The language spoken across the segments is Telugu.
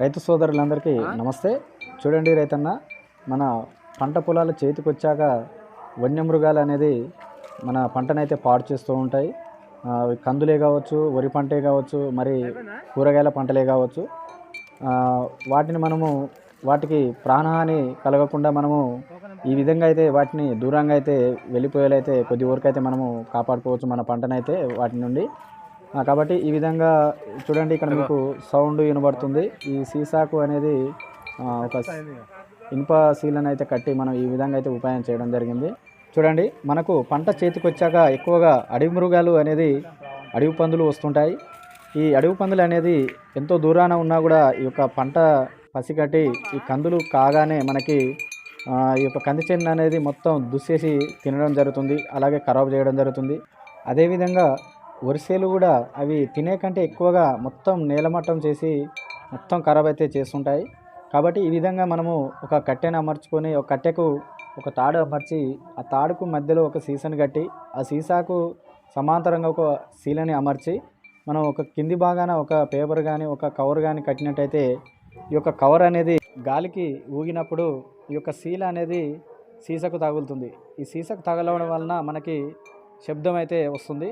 రైతు సోదరులందరికీ నమస్తే. చూడండి రైతన్న మన పంట పొలాలు చేతికొచ్చాక వన్యమృగాలు అనేది మన పంటనైతే పాడు చేస్తూ ఉంటాయి. కందులే కావచ్చు వరి పంటే కావచ్చు మరి కూరగాయల పంటలే కావచ్చు. వాటిని మనము వాటికి ప్రాణహాని కలగకుండా మనము ఈ విధంగా అయితే వాటిని దూరంగా అయితే వెళ్ళిపోయేలైతే కొద్ది వరకు అయితే మనము కాపాడుకోవచ్చు మన పంటనైతే వాటి నుండి. కాబట్టి ఈ విధంగా చూడండి ఇక్కడ మీకు సౌండ్ వినబడుతుంది. ఈ సీసాకు అనేది ఒక ఇనుప సీలను అయితే కట్టి మనం ఈ విధంగా అయితే ఉపాయం చేయడం జరిగింది. చూడండి మనకు పంట చేతికి వచ్చాక ఎక్కువగా అడవి మృగాలు అనేది అడవి పందులు వస్తుంటాయి. ఈ అడవి పందులు అనేది ఎంతో దూరాన ఉన్నా కూడా ఈ యొక్క పంట పసిగట్టి ఈ కందులు కాగానే మనకి ఈ యొక్క కంది చేను అనేది మొత్తం దుస్సేసి తినడం జరుగుతుంది. అలాగే ఖరాబ్ చేయడం జరుగుతుంది. అదేవిధంగా వరిసేలు కూడా అవి తినే కంటే ఎక్కువగా మొత్తం నేలమట్టం చేసి మొత్తం ఖరాబ్ అయితే చేస్తుంటాయి. కాబట్టి ఈ విధంగా మనము ఒక కట్టెను అమర్చుకొని ఒక కట్టెకు ఒక తాడు అమర్చి ఆ తాడుకు మధ్యలో ఒక సీసాను కట్టి ఆ సీసాకు సమాంతరంగా ఒక సీలని అమర్చి మనం ఒక కింది భాగాన ఒక పేపర్ కానీ ఒక కవర్ కానీ కట్టినట్టయితే ఈ యొక్క కవర్ అనేది గాలికి ఊగినప్పుడు ఈ యొక్క సీల అనేది సీసకు తగులుతుంది. ఈ సీసకు తగలవడం వలన మనకి శబ్దం అయితే వస్తుంది.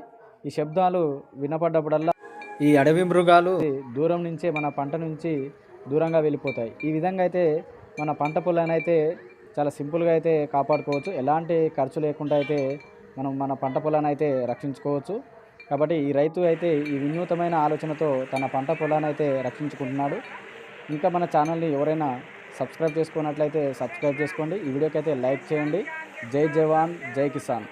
ఈ శబ్దాలు వినపడ్డప్పుడల్లా ఈ అడవి మృగాలు దూరం నుంచే మన పంట నుంచి దూరంగా వెళ్ళిపోతాయి. ఈ విధంగా అయితే మన పంట పొలాన్ని అయితే చాలా సింపుల్గా అయితే కాపాడుకోవచ్చు. ఎలాంటి ఖర్చు లేకుండా అయితే మనం మన పంట పొలాన్ని అయితే రక్షించుకోవచ్చు. కాబట్టి ఈ రైతు అయితే ఈ వినూతమైన ఆలోచనతో తన పంట పొలాన్ని అయితే రక్షించుకుంటున్నాడు. ఇంకా మన ఛానల్ని ఎవరైనా సబ్స్క్రైబ్ చేసుకున్నట్లయితే సబ్స్క్రైబ్ చేసుకోండి. ఈ వీడియోకి అయితే లైక్ చేయండి. జై జవాన్ జై కిసాన్.